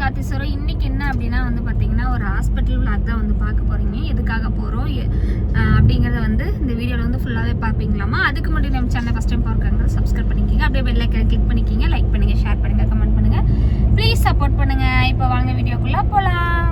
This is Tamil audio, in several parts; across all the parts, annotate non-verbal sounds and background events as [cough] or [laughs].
காத்தீஸ்வரம் இன்னைக்கு என்ன அப்படின்னா வந்து பார்த்தீங்கன்னா ஒரு ஹாஸ்பிட்டல் விளாக் தான் வந்து பார்க்க போறீங்க. எதுக்காக போகிறோம் அப்படிங்கிறத வந்து இந்த வீடியோவில் வந்து ஃபுல்லாகவே பார்ப்பீங்களாமா? அதுக்கு மட்டும் நம்ம சேனல் ஃபஸ்ட் டைம் பார்க்குறாங்க சப்ஸ்கிரைப் பண்ணிக்கிங்க. அப்படியே பெல் ஐக்கன் கிளிக் பண்ணிக்கிங்க. லைக் பண்ணுங்க ஷேர் பண்ணுங்க கமெண்ட் பண்ணுங்க. ப்ளீஸ் சப்போர்ட் பண்ணுங்க. இப்போ வாங்க வீடியோக்குள்ள போகலாம்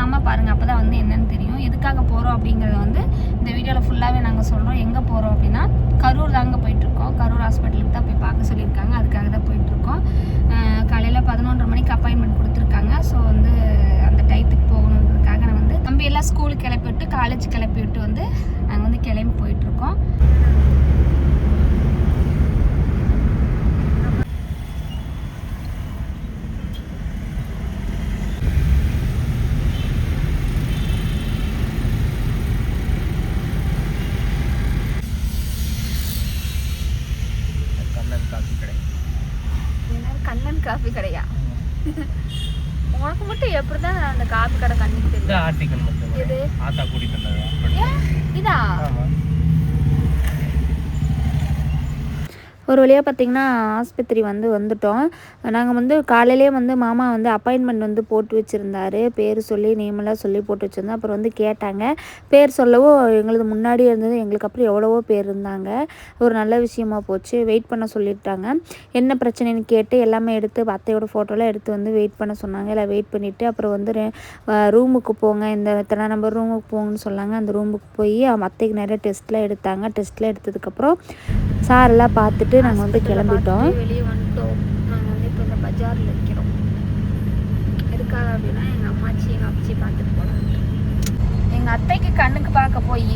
பண்ணாமல் பாருங்கள் அப்போ தான் வந்து என்னென்னு தெரியும். எதுக்காக போகிறோம் அப்படிங்கிறத வந்து இந்த வீடியோவில் ஃபுல்லாகவே நாங்கள் சொல்கிறோம் எங்கே போகிறோம் அப்படின்னா கரூர் தாங்க போயிட்டுருக்கோம். கரூர் ஹாஸ்பிட்டலுக்கு தான் போய் பார்க்க சொல்லியிருக்காங்க. அதுக்காக தான் போயிட்டுருக்கோம். காலையில் பதினொன்றரை மணிக்கு அப்பாயின்மெண்ட் கொடுத்துருக்காங்க. ஸோ வந்து அந்த டயத்துக்கு போகணுன்றதுக்காக நான் வந்து தம்பி எல்லாம் ஸ்கூலுக்கு கிளப்பி விட்டு காலேஜ் கிளப்பி விட்டு வந்து நாங்கள் வந்து கிளம்பி போயிட்டுருக்கோம் கண்ணன் காஃபி கடை என்ன கண்ணன் காஃபி கடையா உனக்கு மட்டும் எப்படி தான் அந்த காஃபி கடை கண்ணுக்கு ஆர்டிக்கல் மட்டும்? ஆத்தா கூட்டிட்டு வந்தது ஏன் இதா ஆமா ஒரு வழியாக பார்த்திங்கன்னா ஆஸ்பத்திரி வந்து வந்துட்டோம். நாங்கள் வந்து காலையிலே வந்து மாமா வந்து அப்பாயின்மெண்ட் வந்து போட்டு வச்சுருந்தாரு. பேர் சொல்லி நேமெல்லாம் சொல்லி போட்டு வச்சுருந்தோம். அப்புறம் வந்து கேட்டாங்க. பேர் சொல்லவும் எங்களது முன்னாடி இருந்தது. எங்களுக்கு அப்புறம் எவ்வளவோ பேர் இருந்தாங்க. ஒரு நல்ல விஷயமா போச்சு. வெயிட் பண்ண சொல்லிட்டாங்க. என்ன பிரச்சனைன்னு கேட்டு எல்லாமே எடுத்து அத்தையோட ஃபோட்டோலாம் எடுத்து வந்து வெயிட் பண்ண சொன்னாங்க. எல்லாம் வெயிட் பண்ணிவிட்டு அப்புறம் வந்து ரூமுக்கு போங்க. இந்த இத்தனை நம்பர் ரூமுக்கு போங்கன்னு சொன்னாங்க. அந்த ரூமுக்கு போய் அத்தைக்கு நிறைய டெஸ்ட்லாம் எடுத்தாங்க. டெஸ்ட்லாம் எடுத்ததுக்கப்புறம் சார் எல்லாம் பார்த்துட்டு நாங்கள் வந்து கிளம்பிட்டோம். வெளியே வந்துட்டோம். நாங்கள் வந்து இப்போ இந்த பஜாரில் இருக்கிறோம். எதுக்காக அப்படின்னா எங்கள் அம்மாச்சி எங்கள் அப்பச்சி பார்த்துட்டு போகலான்ட்டு எங்கள் அத்தைக்கு கண்ணுக்கு பார்க்க போய்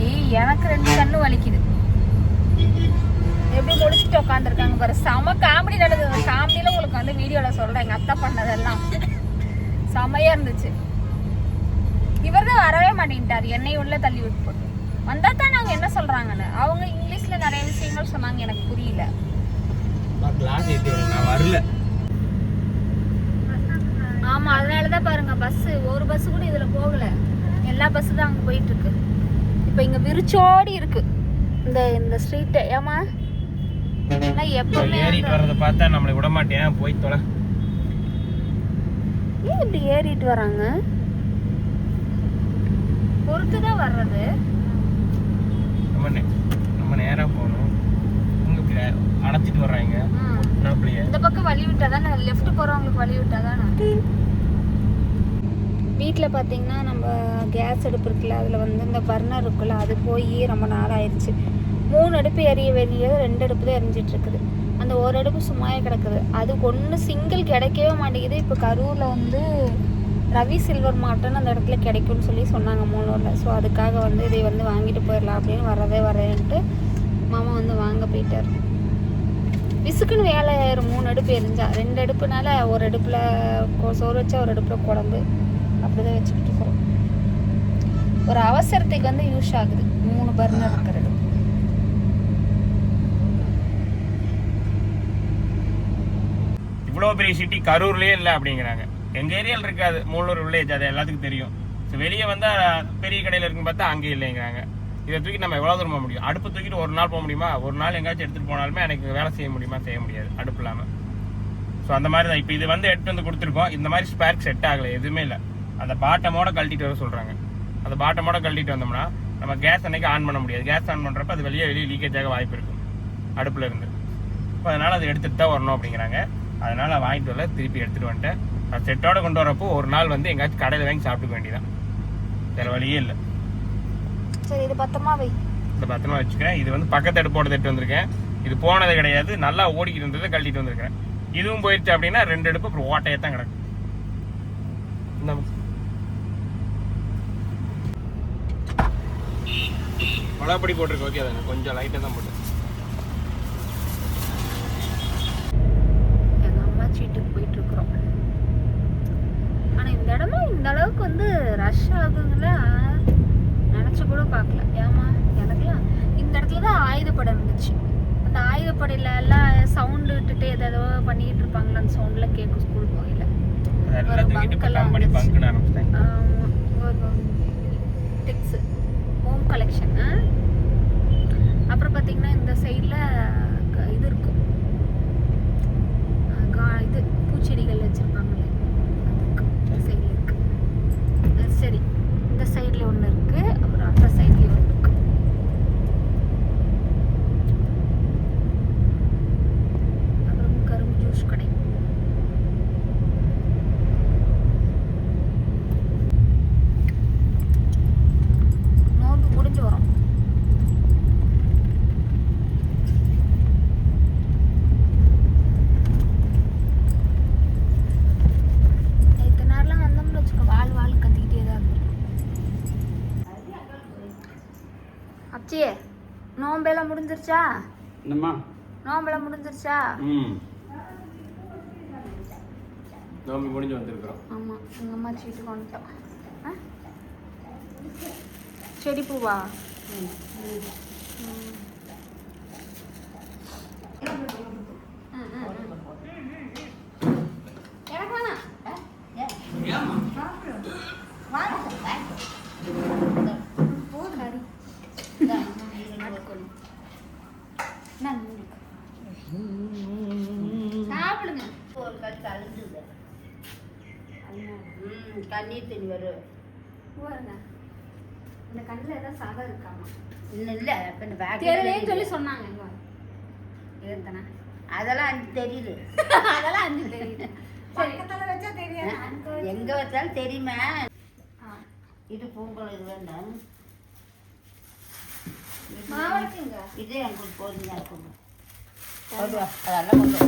எனக்கு ரெண்டு கண்ணு வலிக்குது. எப்படி முடிச்சுட்டு உட்காந்துருக்காங்க பாரு. செம காமெடி நடந்தது. காமெடியில் உங்களுக்கு வந்து வீடியோவில் சொல்கிறேன் எங்கள் அத்தை பண்ணதெல்லாம். செமையாக இருந்துச்சு. இவர் தான் வரவே மாட்டேங்கிட்டார் என்னை உள்ள தள்ளி விட்டு போட்டு. வந்தா தான் நாங்கள் என்ன சொல்கிறாங்கன்னு அவங்க இங்கிலீஷில் நிறைய விஷயங்கள் சொன்னாங்க. எனக்கு புரியல. கிளாஸ் ஏற்றி விடுங்க நான் வரல ஆமா அதனால தான் பாருங்க பஸ் ஒரு பஸ் கூட இதுல போகல. எல்லா பஸ் தான் அங்க போயிட்டு இருக்கு இப்போ இங்க விரிச்சோடி இருக்கு. இந்த இந்த ஸ்ட்ரீட் ஏமா எப்பவுமே ஏறிட்டு வர்றதை பார்த்தா நம்மளை விட மாட்டேன். போய் தொலை. ஏன் இப்படி ஏறிட்டு வராங்க? பொறுத்து தான் வர்றது. நம்ம நம்ம நேரா போகணும் இவங்க இப்படி அடைச்சிட்டு வர்றாங்க. இந்த பக்கம் வழி விட்டா தானே? லெஃப்ட் போறவங்களுக்கு வழி விட்டா தானே? வீட்டில் பார்த்தீங்கன்னா நம்ம கேஸ் அடுப்பு இருக்குல்ல அதில் வந்து இந்த பர்னர் இருக்குல்ல அது போய் ரொம்ப நாள் ஆயிடுச்சு மூணு அடுப்பு எரிய வேண்டியது ரெண்டு அடுப்பு தான் எரிஞ்சிட்டு இருக்குது. அந்த ஒரு அடுப்பு சும்மாவே கிடக்குது. அதுக்கு ஒன்று சிங்கிள் கிடைக்கவே மாட்டேங்குது. இப்போ கரூரில் வந்து ரவி சில்வர் மாட்டுன்னு அந்த இடத்துல கிடைக்கும்னு சொல்லி சொன்னாங்க மூணூரில் ஸோ அதுக்காக வந்து இதை வந்து வாங்கிட்டு போயிடலாம் அப்படின்னு வரதே வரேன்ட்டு மாமா வந்து வாங்க போயிட்டார். விசுக்குன்னு வேலை ஆயிரும் மூணு அடுப்பு எரிஞ்சா ரெண்டு அடுப்புனால ஒரு அடுப்பில் சோறு வச்சா ஒரு அடுப்பில் குழம்பு அப்படிதான் வச்சுக்கிட்டு இருக்கிறோம் ஒரு அவசரத்துக்கு வந்து யூஸ் ஆகுது. மூணு பர்னர் இருக்கிற அடுப்பு. இவ்வளோ பெரிய சிட்டி கரூர்லேயே இல்லை அப்படிங்கிறாங்க. எங்கள் ஏரியாவில் இருக்காது. மூலூர் வில்லேஜ் அது எல்லாத்துக்கும் தெரியும். ஸோ வெளியே வந்தால் பெரிய கடையில் இருக்குன்னு பார்த்தா அங்கே இல்லைங்கிறாங்க. இதை தூக்கி நம்ம எவ்வளோ தூரம் போக முடியும்? அடுப்பு தூக்கிட்டு ஒரு நாள் போக முடியுமா? ஒரு நாள் எங்கேயாச்சும் எடுத்துகிட்டு போனாலுமே எனக்கு வேலை செய்ய முடியுமா செய்ய முடியாது. அடுப்பு இல்லாமல் ஸோ அந்த மாதிரி தான். இப்போ இது வந்து எடுத்து வந்து கொடுத்துருக்கோம். இந்த மாதிரி ஸ்பேர்க் செட் ஆகலை எதுவுமே இல்லை. அந்த பாட்டமோட கழட்டிட்டு வர சொல்கிறாங்க அந்த பாட்டமோட கழட்டிட்டு வந்தோம்னா நம்ம கேஸ் அன்னைக்கு ஆன் பண்ண முடியாது. கேஸ் ஆன் பண்ணுறப்ப அது வெளியே வெளியே லீக்கேஜ் ஆக வாய்ப்பு இருக்கும். அடுப்பில் இருந்து. இப்போ அதனால் அதை எடுத்துகிட்டு தான் வரணும் அப்படிங்கிறாங்க. அதனால் வாங்கிட்டு வரல. திருப்பி எடுத்துகிட்டு வந்துட்டேன். அது செட்டோட கொண்டு வரப்போ ஒரு நாள் வந்து எங்கேயாச்சும் கடையில் வாங்கி சாப்பிட்டுக்க வேண்டியதான் வேறு வழியே இல்லை. சரி இது பத்திரமா வை. இந்த பத்திரமா வச்சுக்கிறேன். இது வந்து பக்கத்து அடுப்போட தட்டு வந்திருக்கேன். இது போனது கிடையாது. நல்லா ஓடிக்கிட்டு இருந்ததை கழட்டிட்டு வந்திருக்கிறேன். இதுவும் போயிடுச்சு அப்படின்னா ரெண்டு அடுப்பு அப்புறம் ஓட்டையே தான் கிடக்கும். இந்த பழப்படி போட்டிருக்கு ஓகே தானே கொஞ்சம் லைட்டாக தான் போட்டு எங்கள் அம்மா சீட்டுக்கு போயிட்டு இருக்கிறோம் இந்த அளவுக்கு வந்து ரஷ் ஆகுங்களா நினச்சி கூட பார்க்கல ஏமா எனக்குலாம் இந்த இடத்துல தான் ஆயுதப்படை இருந்துச்சு அந்த ஆயுதப்படையில எல்லாம் விட்டுட்டு ஏதோ பண்ணிக்கிட்டு இருப்பாங்களா அந்த சவுண்ட்லாம் கேட்கும் ஸ்கூல் போகையில் அதெல்லாம் தூக்கிட்டு இப்போ பங்கெல்லாம் கம்பெனி வந்துச்சு. பங்குன்னு ஆரம்பிச்சிட்டாங்க டெக்ஸ் ஹோம் கலெக்ஷன் அப்புறம் பார்த்தீங்கன்னா இந்த சைடில் இது இருக்கும் அஹ் கா- இது பூச்செடிகள் வச்சுருப்பாங்களே இந்த சைடில் இருக்கு சரி இந்த சைடில் ஒன்று இருக்கு அப்புறம் அந்த சைட்லேயும் ஒன்று இருக்கு அப்புறம் கரும்பு ஜூஸ் கடை நோன்பு முடிஞ்சு வரும் இத்தனை நேரம்லாம் வந்தோம்னு வச்சுக்கோ வாழ் வாழ் கத்திக்கிட்டே தான் இருந்தோம் அப்ச்சியே நோம்பெல்லாம் முடிஞ்சிருச்சா? என்னம்மா? நோம்பெல்லாம் முடிஞ்சிருச்சா? ம். நோம்பி முடிஞ்சு வந்திருக்கிறோம். ஆமாம் எங்கள் அம்மா வீட்டுக்கு வந்துட்டோம் செடி பூவா? ம், ம். எனக்கு வேணாம் கறி. நாட்டுக்கோழி. இந்தாங்க, இந்தாங்க. சாப்பிடுங்க ஒரு கல் கலந்துது ம் கண்ணீர் தண்ணி வரும் இந்த கண்ணில் ஏதாவது சதை இருக்காமா? இன்னும் இல்லை இப்போ இந்த பேக் தெரியலேன்னு சொல்லி சொன்னாங்க இருந்தானே அதெல்லாம் எனக்கு தெரியுது. [laughs] அதெல்லாம் அஞ்சு தெரியுது. சரி. எங்க வச்சாலும் தெரியுமே. இது பூங்கல் இது வேண்டாம். இது எனக்கு போதுங்க இருக்கும் கொண்டு வா அதெல்லாம் கொண்டு வா.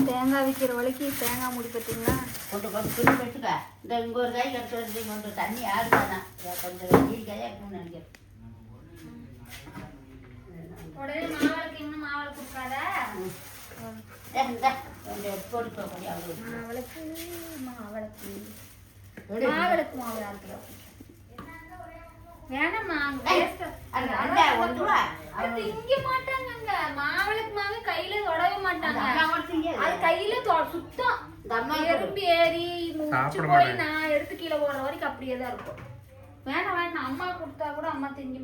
தேங்காய். விற்கிற வழிக்கு தேங்காய் முடி பார்த்தீங்களா? கொண்டு கொண்டு துணி வச்சுக்க இந்த இங்கே ஒரு காய் எடுத்து வந்து கொண்டு தண்ணி ஆடுதானா கொஞ்சம் நீர் காயாக இருக்கும்னு நினைக்கிறேன். உடனே மாவளக்கு இன்னும் மாவளக்கு கொடுக்காத? கொஞ்சம் மாவளக்கு மாவளக்கு. மாவளக்கு மாவு அரை கிலோ வேணாம்மா அங்க திங்க மாட்டாங்கங்க. மாவளக்கு மாவு கையில தொடவே மாட்டாங்க அந்த அம்மா மட்டும் திங்காது. அது கையில தொ- சுத்தம். எறும்பி ஏறி சாப்பிட போய். நான் எடுத்து கீழே போடுற வரைக்கும் அப்படியே தான் இருக்கும். வேணாம் வேணாம் அம்மா கொடுத்தா கூட அம்மா திங்க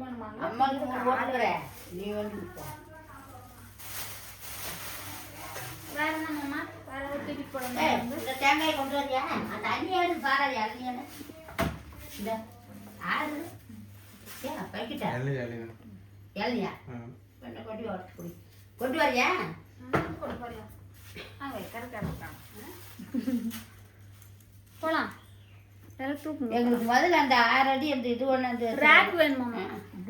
அம்மாவுக்கு மூணு போட்டுக்கிறேன் நீ வந்து. வேற என்னம்மா வேற ஒரு தூக்கி போடணும் இந்த தேங்காயை கொண்டு வரியா? அந்த அண்ணி ஆடு பாராது இறங்கியான இந்த ஆடு. ஏ பைக்கிட்ட? இறங்கியா பெண்ணை கொண்டு வர குடி கொண்டு வரியா? வைக்கிற கிடக்கான் போலாம் எங்களுக்கு முதல்ல அந்த ஆறு அடி அந்த இது ஒன்று அந்த ரேக் வேணுமாம்மா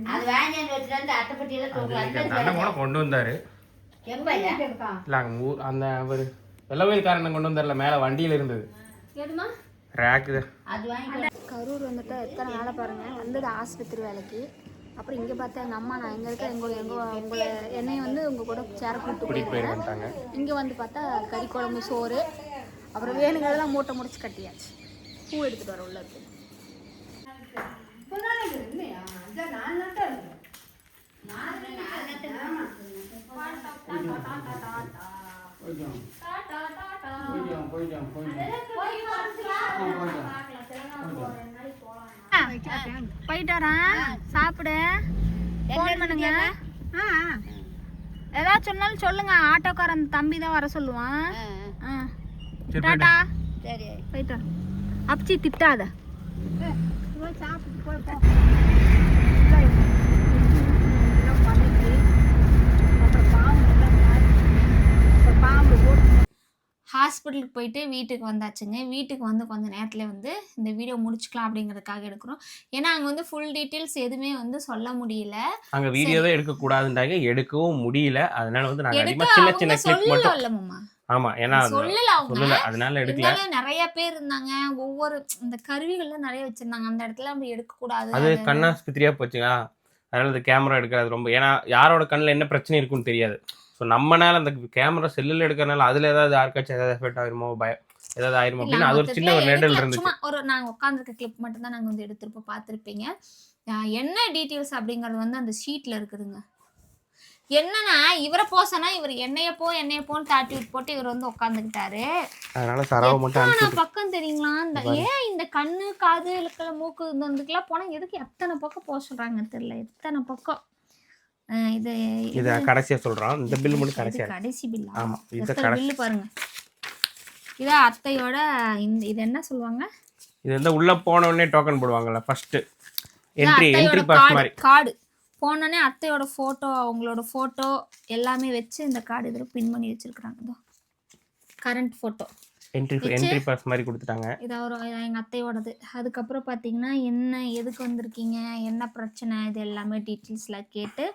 அது வாங்கியாந்து வச்சுட்டு அந்த அட்டைப்பட்டியெல்லாம் தூக்கலாம் அண்ணன் கூட கொண்டு வந்தாரு இல்லை அங்கே ஊர் அந்த அவர் வெள்ளவயல்காரன் கொண்டு வந்தார்ல மேலே வண்டியில் இருந்தது எதுமா ரேக்கு அது வாங்கி கரூர் வந்துட்டு எத்தனை வேலை பாருங்க வந்தது ஆஸ்பத்திரி வேலைக்கு அப்புறம் இங்கே பார்த்தா எங்கள் அம்மா நான் எங்கே இருக்கேன் எங்கள் எங்கள் உங்களை என்னைய வந்து உங்கள் கூட சேர கூப்பிட்டு போயிருக்காங்க இங்கே வந்து பார்த்தா கறி குழம்பு சோறு அப்புறம் வேணுங்கிறதெல்லாம் மூட்டை முடிச்சு கட்டியாச்சு. பூ எடுத்துட்டு வர உள்ள இருக்கு போயிட்டாரா சாப்பிடு. ஃபோன் பண்ணுங்க. ஏதாவது சொன்னாலும் சொல்லுங்க. ஆட்டோக்காரன் தம்பி தான் வர சொல்லுவான். டாடா. சரி போயிட்டு வா. அப்ச்சி திட்டாத. ஹாஸ்பிட்டலுக்கு போயிட்டு வீட்டுக்கு வந்தாச்சுங்க. வீட்டுக்கு வந்து கொஞ்ச நேரத்தில் வந்து இந்த வீடியோ முடிச்சுக்கலாம் அப்படிங்கிறதுக்காக எடுக்கிறோம். ஏன்னா அங்கே வந்து ஃபுல் டீட்டெயில்ஸ் எதுவுமே வந்து சொல்ல முடியல. அங்கே வீடியோவே எடுக்கக்கூடாதுன்றாங்க. எடுக்கவும் முடியல. அதனால வந்து நாங்கள் அதிகமாக சின்ன சின்ன கிளிப் மட்டும் ஆமாம் ஏன்னா அது சொல்லல அவங்க. அதனால எடுக்கல. நிறைய பேர் இருந்தாங்க. ஒவ்வொரு இந்த கருவிகள்லாம் நிறைய வச்சிருந்தாங்க. அந்த இடத்துல அப்படி எடுக்க கூடாது அது கண்ணாஸ்பத்திரியாக போச்சுங்களா? அதனால இந்த கேமரா எடுக்கிறது ரொம்ப ஏன்னா யாரோட கண்ணில் என்ன பிரச்சனை இருக்குன்னு தெரியாது. ஸோ நம்மனால அந்த கேமரா செல்லில் எடுக்கிறனால அதில் ஏதாவது யாருக்காச்சும் ஏதாவது எஃபெக்ட் ஆகிருமோ பய ஏதாவது ஆயிரும் அப்படின்னு அது ஒரு சின்ன ஒரு நெடல். இருந்துச்சு. ஒரு நாங்க உட்காந்துருக்க கிளிப் மட்டும் தான் நாங்க வந்து எடுத்திருப்போம் பார்த்துருப்பீங்க. என்ன டீட்டெயில்ஸ் அப்படிங்கறது வந்து அந்த ஷீட்ல இருக்குதுங்க. என்னன்னா இவரை போசனா இவர் என்னைய போ என்னைய போன்னு தாட்டி போட்டு இவர் வந்து உட்காந்துக்கிட்டாரு அதனால சரவை மட்டும் பக்கம் தெரியுங்களா? இந்த ஏன் இந்த கண்ணு காது இழுக்கல மூக்கு இந்த இதுக்கெல்லாம் போனா எதுக்கு எத்தனை பக்கம் போக சொல்றாங்க தெரியல. எத்தனை பக்கம்? இது இதை கடைசியா சொல்றோம் இந்த பில் மட்டும் இது கடைசியா கடைசி பில்லா ஆமா இது கடைசி. பாருங்க. இத அத்தையோட இந்த இது என்ன சொல்லுவாங்க? இது வந்து உள்ள போன உடனே டோக்கன் போடுவாங்கல்ல ஃபர்ஸ்ட் இது என்ட்ரி என்ட்ரி பாஸ் கார்டு மாதிரி. கார்டு போனோடனே அத்தையோட ஃபோட்டோ அவங்களோட ஃபோட்டோ எல்லாமே வச்சு இந்த கார்டு இதில் பின் பண்ணி வச்சிருக்கிறாங்க. Current photo entry entry pass மாதிரி கொடுத்துட்டாங்க. இது ஒரு எங்கள் அத்தையோடது. அதுக்கப்புறம் பார்த்தீங்கன்னா என்ன எதுக்கு வந்திருக்கீங்க என்ன பிரச்சனை இது எல்லாமே டீட்டெயில்ஸ்லாம் கேட்டு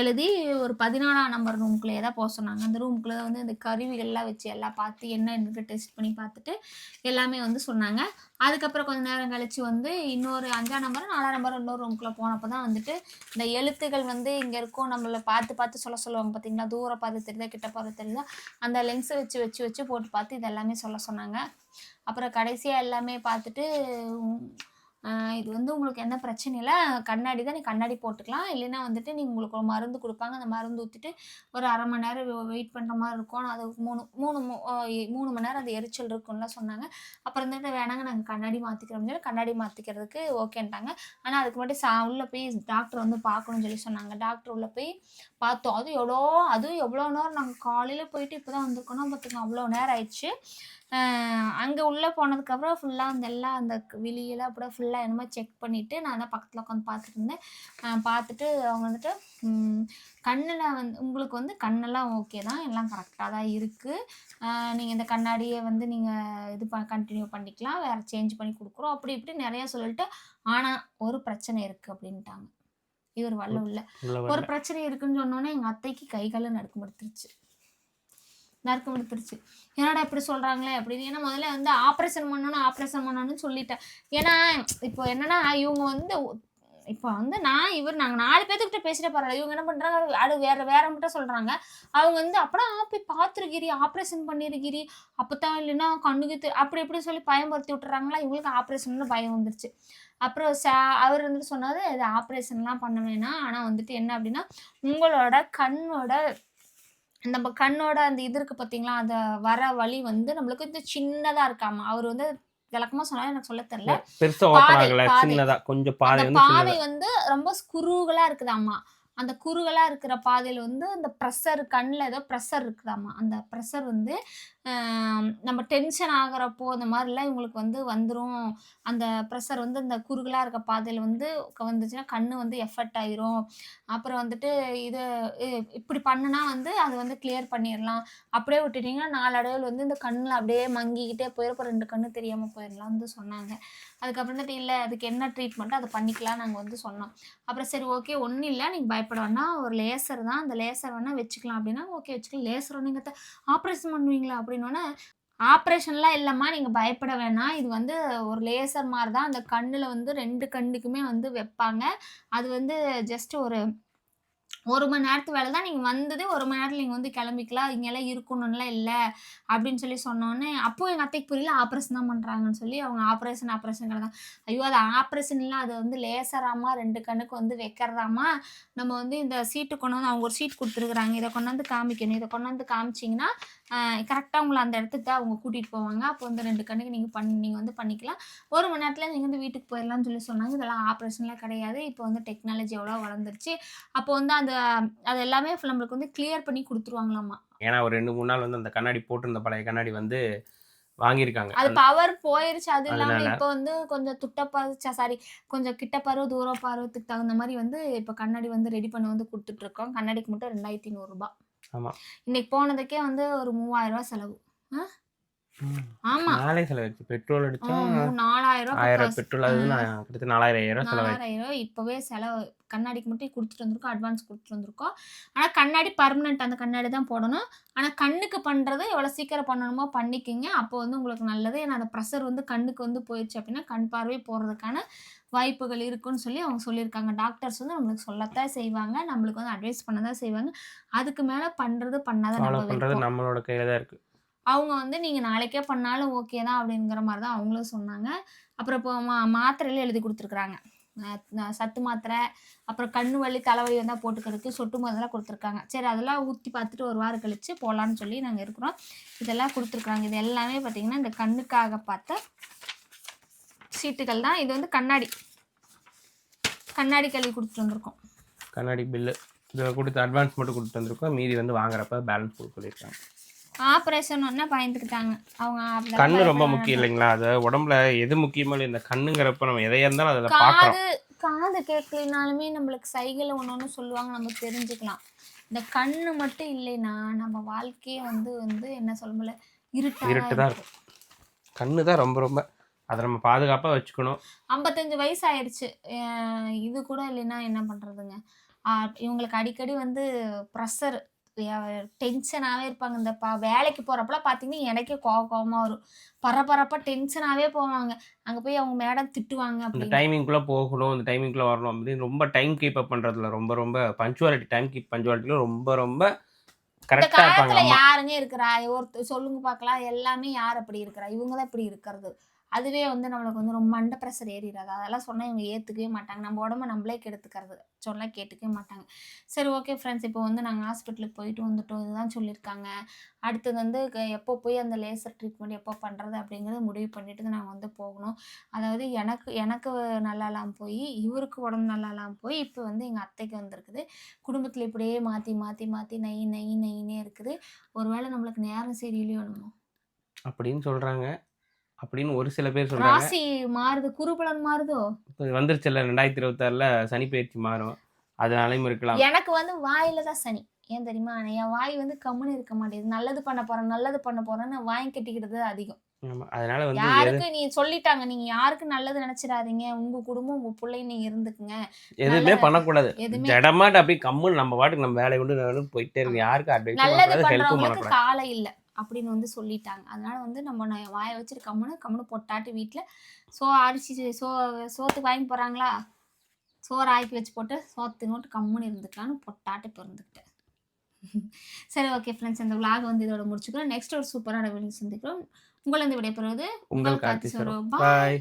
எழுதி ஒரு பதினாலாம் நம்பர் ரூம்குள்ளே தான் போக சொன்னாங்க. அந்த ரூம்குள்ளே வந்து இந்த கருவிகள்லாம் வச்சு எல்லாம் பார்த்து என்ன இருக்குது டெஸ்ட் பண்ணி பார்த்துட்டு எல்லாமே வந்து சொன்னாங்க. அதுக்கப்புறம் கொஞ்ச நேரம் கழிச்சு வந்து இன்னொரு அஞ்சாம் நம்பரும் நாலாம் நம்பரும் இன்னொரு ரூம்குள்ளே போனப்போ தான் வந்துட்டு இந்த எழுத்துகள் வந்து இங்கே இருக்கும். நம்மளை பார்த்து பார்த்து சொல்ல சொல்லுவாங்க பார்த்தீங்களா? தூரம் பார்த்து தெரியுதா? கிட்ட பார்த்து தெரியுதா? அந்த லென்ஸை வச்சு வச்சு வச்சு போட்டு பார்த்து இது எல்லாமே சொல்ல சொன்னாங்க. அப்புறம் கடைசியாக எல்லாமே பார்த்துட்டு இது வந்து உங்களுக்கு என்ன பிரச்சனை இல்லை கண்ணாடி தான் நீ கண்ணாடி போட்டுக்கலாம். இல்லைன்னா வந்துட்டு நீ உங்களுக்கு ஒரு மருந்து கொடுப்பாங்க. அந்த மருந்து ஊற்றிட்டு ஒரு அரை மணி நேரம் வெயிட் பண்ணுற மாதிரி இருக்கும். அது மூணு மூணு மூணு மணி நேரம் அது எரிச்சல் இருக்கும்லாம் சொன்னாங்க. அப்புறம் வந்துட்டு வேணாங்க நாங்கள் கண்ணாடி மாற்றிக்கிறோம் சொல்லி கண்ணாடி மாற்றிக்கிறதுக்கு ஓகேன்ட்டாங்க. ஆனால் அதுக்கு மட்டும் சா உள்ளே போய் டாக்டர் வந்து பார்க்கணும்னு சொல்லி சொன்னாங்க. டாக்டர் உள்ளே போய் பார்த்தோம். அதுவும் எவ்வளோ அதுவும் எவ்வளோ நேரம் நாங்கள் காலையில் போயிட்டு இப்போ தான் வந்திருக்கோம் பார்த்துக்கோங்க அவ்வளோ நேரம் ஆயிடுச்சு. அங்கே உள்ளே போனதுக்கப்புறம் ஃபுல்லாக அந்த எல்லாம் அந்த வெளியெல்லாம் அப்படியே ஃபுல்லாக என்னமோ செக் பண்ணிவிட்டு நான் தான் பக்கத்தில் உட்காந்து பார்த்துட்டு இருந்தேன். பார்த்துட்டு அவங்க வந்துட்டு கண்ணில் வந்து உங்களுக்கு வந்து கண்ணெல்லாம் ஓகே தான் எல்லாம் கரெக்டாக தான் இருக்குது நீங்கள் இந்த கண்ணாடியை வந்து நீங்கள் இது ப கண்டினியூ பண்ணிக்கலாம். வேறு சேஞ்ச் பண்ணி கொடுக்குறோம். அப்படி இப்படி நிறையா சொல்லிட்டு ஆனால் ஒரு பிரச்சனை இருக்குது அப்படின்ட்டாங்க. இவர் வரல உள்ள. ஒரு வரல. பிரச்சனை இருக்குன்னு சொன்னோன்னே எங்கள் அத்தைக்கு கை கால நடுக்கம் எடுத்துருச்சு நறுக்கம் எடுத்துருச்சு என்னடா இப்படி சொல்கிறாங்களே அப்படின்னு. ஏன்னா முதல்ல வந்து ஆப்ரேஷன் பண்ணணும் ஆப்ரேஷன் பண்ணணும்னு சொல்லிட்டேன். ஏன்னா இப்போ என்னன்னா இவங்க வந்து இப்போ வந்து நான் இவர் நாங்கள் நாலு பேர்த்துக்கிட்ட பேசிட்டு பரவாயில்ல. இவங்க என்ன பண்ணுறாங்க அது வேற வேற மட்டும் சொல்கிறாங்க அவங்க வந்து அப்புறம் போய் பார்த்துருக்கிரி ஆப்ரேஷன் பண்ணிருக்கிரி. அப்போ தான் இல்லைன்னா கண்ணுக்கு அப்படி இப்படி சொல்லி பயன்படுத்தி விட்டுறாங்களா? இவங்களுக்கு ஆப்ரேஷன்னு பயம் வந்துருச்சு. அப்புறம் ச அவர் வந்துட்டு சொன்னது இது ஆப்ரேஷன்லாம் பண்ண வேணாம். ஆனால் வந்துட்டு என்ன அப்படின்னா உங்களோட கண்ணோட நம்ம கண்ணோட அந்த இது இருக்கு பார்த்தீங்களா அந்த வர வழி வந்து நம்மளுக்கு வந்து சின்னதாக இருக்காமா அவர் வந்து விளக்கமாக சொன்னாலும் எனக்கு சொல்ல தெரியல. பெருசா. சின்னதா கொஞ்சம் பாதை வந்து பாதை சின்னதா வந்து ரொம்ப குறுகலா இருக்குதாம்மா அந்த குறுகலா இருக்கிற பாதையில வந்து அந்த ப்ரெஷர் கண்ணில் ஏதோ ப்ரெஷர் இருக்குதாம்மா அந்த ப்ரெஷர் வந்து நம்ம டென்ஷன் ஆகுறப்போ அந்த மாதிரிலாம் இவங்களுக்கு வந்து வந்துடும் அந்த ப்ரெஷர் வந்து இந்த குறுகலாக இருக்க பாதையில் வந்து க- வந்துச்சுன்னா கண்ணு வந்து எஃபெக்ட் ஆயிரும். அப்புறம் வந்துட்டு இது இ- இப்படி பண்ணுனா வந்து அது வந்து கிளியர் பண்ணிடலாம் அப்படியே விட்டுட்டீங்கன்னா நாளடைவில் வந்து இந்த கண்ணில் அப்படியே மங்கிக்கிட்டே போயிருப்ப ரெண்டு கண்ணு தெரியாமல் போயிடலாம் வந்து சொன்னாங்க. அதுக்கப்புறமேட்டு இல்லை அதுக்கு என்ன ட்ரீட்மெண்ட்டோ அதை பண்ணிக்கலாம் நாங்கள் வந்து சொன்னோம். அப்புறம் சரி ஓகே ஒன்றும் இல்லை நீங்கள் பயப்பட வேணாம். ஒரு லேசர் தான். அந்த லேசர் வேணால் வச்சுக்கலாம் அப்படின்னா ஓகே வச்சுக்கலாம். லேசர் நீங்கள் ஆப்ரேஷன் பண்ணுவீங்களா? அப்படின்னோடனே ஆப்ரேஷன்லாம் இல்லைம்மா நீங்கள் பயப்பட வேணாம். இது வந்து ஒரு லேசர் மாதிரி தான் அந்த கண்ணில் வந்து ரெண்டு கண்ணுக்குமே வந்து வைப்பாங்க. அது வந்து ஜஸ்ட் ஒரு ஒரு மணி நேரத்து வேலை தான். நீங்கள் வந்தது ஒரு மணி நேரத்தில் நீங்கள் வந்து கிளம்பிக்கலாம். இங்கெல்லாம் இருக்கணும்லாம் இல்லை. அப்படின்னு சொல்லி சொன்னோன்னே அப்போ எங்கள் அத்தைக்கு புரியல. ஆப்ரேஷன் தான் பண்ணுறாங்கன்னு சொல்லி அவங்க ஆப்ரேஷன் ஆப்ரேஷன் தான் ஐயோ அது ஆப்ரேஷன் இல்லை அது வந்து லேசராமா ரெண்டு கண்ணுக்கு வந்து வைக்கிறதாமா நம்ம வந்து இந்த சீட்டு கொண்டு வந்து அவங்க ஒரு சீட் கொடுத்துருக்குறாங்க. இதை கொண்டாந்து காமிக்கணும். இதை கொண்டாந்து காமிச்சிங்கன்னா கரெக்டாக உங்களை அந்த இடத்துக்கு அவங்க கூட்டிகிட்டு போவாங்க. அப்போ வந்து ரெண்டு கண்ணுக்கு நீங்கள் பண்ணி நீங்கள் வந்து பண்ணிக்கலாம். ஒரு மணி நேரத்தில் நீங்கள் வந்து வீட்டுக்கு போயிடலாம்னு சொல்லி சொன்னாங்க. இதெல்லாம் ஆப்ரேஷன்லாம் கிடையாது. இப்போ வந்து டெக்னாலஜி எவ்வளோ வளர்ந்துருச்சு. அப்போ வந்து அந்த அது எல்லாமே நம்மளுக்கு வந்து கிளியர் பண்ணி கொடுத்துருவாங்களாமா? ஏன்னா ஒரு ரெண்டு மூணு நாள் வந்து அந்த கண்ணாடி போட்டிருந்த பழைய கண்ணாடி வந்து வாங்கியிருக்காங்க. அது பவர் போயிருச்சு. அது இல்லாம. இப்போ வந்து கொஞ்சம் துட்டப்பாரு சாரி கொஞ்சம் கிட்ட பருவ தூர பருவத்துக்கு தகுந்த மாதிரி வந்து இப்போ கண்ணாடி வந்து ரெடி பண்ணி வந்து கொடுத்துட்டு இருக்கோம். கண்ணாடிக்கு மட்டும் ரெண்டாயிரத்தி நூறுரூபா ஆமாம் இன்னைக்கு போனதுக்கே வந்து ஒரு மூவாயிரம் ரூபா செலவு. ஆமா. நாளே செலவாச்சு பெட்ரோல் அடிச்சா நாலாயிரம் ஆயிரம் பெட்ரோல் அது நான் கிட்டத்தட்ட நாலாயிரம் ஐயாயிரம் செலவாயிடுச்சு இப்போவே செலவு கண்ணாடிக்கு மட்டும் கொடுத்துட்டு வந்திருக்கோம் அட்வான்ஸ் கொடுத்துட்டு வந்திருக்கோம். ஆனால் கண்ணாடி பர்மனெண்ட் அந்த கண்ணாடி தான் போடணும். ஆனால் கண்ணுக்கு பண்ணுறது எவ்வளோ சீக்கிரம் பண்ணணுமோ பண்ணிக்கிங்க. அப்போ வந்து உங்களுக்கு நல்லது. ஏன்னா அந்த ப்ரெஷர் வந்து கண்ணுக்கு வந்து போயிடுச்சு அப்படின்னா கண் பார்வை போகிறதுக்கான வாய்ப்புகள் இருக்குன்னு சொல்லி அவங்க சொல்லியிருக்காங்க. டாக்டர்ஸ் வந்து நம்மளுக்கு சொல்லத்தான் செய்வாங்க. நம்மளுக்கு வந்து அட்வைஸ் பண்ண தான் செய்வாங்க. அதுக்கு மேலே பண்ணுறது பண்ணாதான் பண்றது விருப்பம். நம்மளோட கையில தான் இருக்கு. அவங்க வந்து நீங்கள் நாளைக்கே பண்ணாலும் ஓகே தான் அப்படிங்கிற மாதிரி தான் அவங்களும் சொன்னாங்க. அப்புறம் இப்போ மா மாத்திரையில எழுதி கொடுத்துருக்குறாங்க. சத்து மாத்திரை அப்புறம் கண்ணு வலி தலைவலி வந்தால் போட்டுக்கிறதுக்கு சொட்டு மருந்தெல்லாம் கொடுத்துருக்காங்க. சரி அதெல்லாம் ஊற்றி பார்த்துட்டு ஒரு வாரம் கழித்து போகலான்னு சொல்லி நாங்கள் இருக்கிறோம். இதெல்லாம் கொடுத்துருக்குறாங்க. இது எல்லாமே பார்த்திங்கன்னா இந்த கண்ணுக்காக பார்த்த சீட்டுகள் தான். இது வந்து கண்ணாடி. கண்ணாடி கழுவி கொடுத்துட்டு வந்திருக்கோம். கண்ணாடி பில்லு இதில் கொடுத்து அட்வான்ஸ் மட்டும் கொடுத்து வந்திருக்கோம். மீதி வந்து வாங்குறப்ப பேலன்ஸ் கொடுக்க சொல்லியிருக்காங்க. ஆப்ரேஷன் ஒன்றா பயந்துக்கிட்டாங்க. அவங்க கண்ணு ரொம்ப முக்கியம் இல்லைங்களா? அது உடம்புல எது முக்கியமோ இல்லை இந்த கண்ணுங்கிறப்ப நம்ம எதையா இருந்தாலும் பார்க்குறோம் காது காது கேட்கலனாலுமே நம்மளுக்கு சைகையில் ஒன்று ஒன்று சொல்லுவாங்க நம்ம தெரிஞ்சுக்கலாம். இந்த கண்ணு மட்டும் இல்லைன்னா நம்ம வாழ்க்கையே வந்து வந்து என்ன சொல்ல முடியல இருட்டா இருட்டு தான் இருக்கும். கண்ணு தான் ரொம்ப ரொம்ப அதை நம்ம பாதுகாப்பாக வச்சுக்கணும். ஐம்பத்தஞ்சு வயசு ஆயிடுச்சு இது கூட இல்லைன்னா என்ன பண்ணுறதுங்க இவங்களுக்கு அடிக்கடி வந்து ப்ரெஷர் டென்ஷனாகவே இருப்பாங்க. இந்த பா வேலைக்கு போகிறப்பலாம் பார்த்தீங்கன்னா எனக்கே கோவ கோவமாக வரும். பரபரப்பாக டென்ஷனாகவே போவாங்க. அங்கே போய் அவங்க மேடம் திட்டுவாங்க அப்படின்னு. டைமிங்குள்ளே போகணும் இந்த டைமிங்குள்ளே வரணும் அப்படின்னு ரொம்ப டைம் கீப் அப் பண்ணுறதுல ரொம்ப ரொம்ப பஞ்சுவாலிட்டி டைம் கீப் பஞ்சுவாலிட்டியில் ரொம்ப ரொம்ப இந்த காலத்துல யாருங்க இருக்கிறா? ஒருத்தர் சொல்லுங்க பார்க்கலாம் எல்லாமே யார் அப்படி இருக்கிறா? இவங்க தான் இப்படி இருக்கிறது. அதுவே வந்து நம்மளுக்கு வந்து ரொம்ப மண்ட ப்ரெஷர் ஏறிடாது அதெல்லாம் சொன்னால் இவங்க ஏற்றுக்கவே மாட்டாங்க. நம்ம உடம்ப நம்மளே கெடுத்துக்கிறது. சொன்னால் கேட்டுக்கவே மாட்டாங்க. சரி ஓகே ஃப்ரெண்ட்ஸ் இப்போ வந்து நாங்கள் ஹாஸ்பிட்டலுக்கு போயிட்டு வந்துட்டோம். இதுதான் சொல்லியிருக்காங்க அடுத்தது வந்து க- எப்போ போய் அந்த லேசர் ட்ரீட்மெண்ட் எப்போ பண்ணுறது அப்படிங்கிறது முடிவு பண்ணிட்டு நாங்கள் வந்து போகணும். அதாவது எனக்கு எனக்கு நல்லா இல்லாமல் போய் இவருக்கு உடம்பு நல்லா இல்லாமல் போய் இப்போ வந்து எங்கள் அத்தைக்கு வந்திருக்குது. குடும்பத்தில் இப்படியே மாற்றி மாற்றி மாற்றி நை நை நைனே இருக்குது. ஒருவேளை நம்மளுக்கு நேரம் சரியில்லையோ என்னமோ. அப்படின்னு சொல்கிறாங்க அப்படின்னு ஒரு சில பேர் சொல்கிறாங்க ராசி மாறுது குருபலன் மாறுதோ? வந்துருச்சுல்ல ரெண்டாயிரத்தி இருபத்தாறில் சனி பயிற்சி மாறும். அதனாலையும் இருக்கலாம். எனக்கு வந்து வாயில தான் சனி. ஏன் தெரியுமா? என் வாய் வந்து கம்முன்னு இருக்க மாட்டேங்குது. நல்லது பண்ண போறேன் நல்லது பண்ண போறேன்னு வாய் கட்டிக்கிறது அதிகம். அதனால வந்து யாருக்கு நீ சொல்லிட்டாங்க நீங்க யாருக்கு நல்லது நினைச்சிடாதீங்க. உங்க குடும்பம் உங்க பிள்ளைங்க நீங்க இருந்துக்குங்க. எதுவுமே பண்ணக்கூடாது. எதுவுமே ஜடமாட்டு அப்படியே கம்முன்னு நம்ம பாட்டுக்கு நம்ம வேலையை கொண்டு போயிட்டே இருக்கு யாருக்கு அட்வைஸ் நல்லது பண்றவங்களுக்கு காலை இல்ல. அப்படின்னு வந்து சொல்லிட்டாங்க. அதனால வந்து நம்ம வாயை வச்சுட்டு கம்முன்னு கம்முன்னு பொட்டாட்டி வீட்டில் சோ அரிசி சோ சோத்துக்கு வாங்கி போறாங்களா? சோறு ஆக்கி வச்சு போட்டு சோத்து நோட்டு கம்முன்னு இருந்துக்கலாம்னு பொட்டாட்டி பிறந்துக்கிட்டேன். [laughs] சரி ஓகே ஃப்ரெண்ட்ஸ் இந்த vlog வந்து இதோட முடிச்சுக்கிறோம். நெக்ஸ்ட் ஒரு சூப்பரான வீடியோ சந்திக்கிறோம். உங்களை இந்த விடைபெறுவது உங்கள் கார்த்தி. பாய்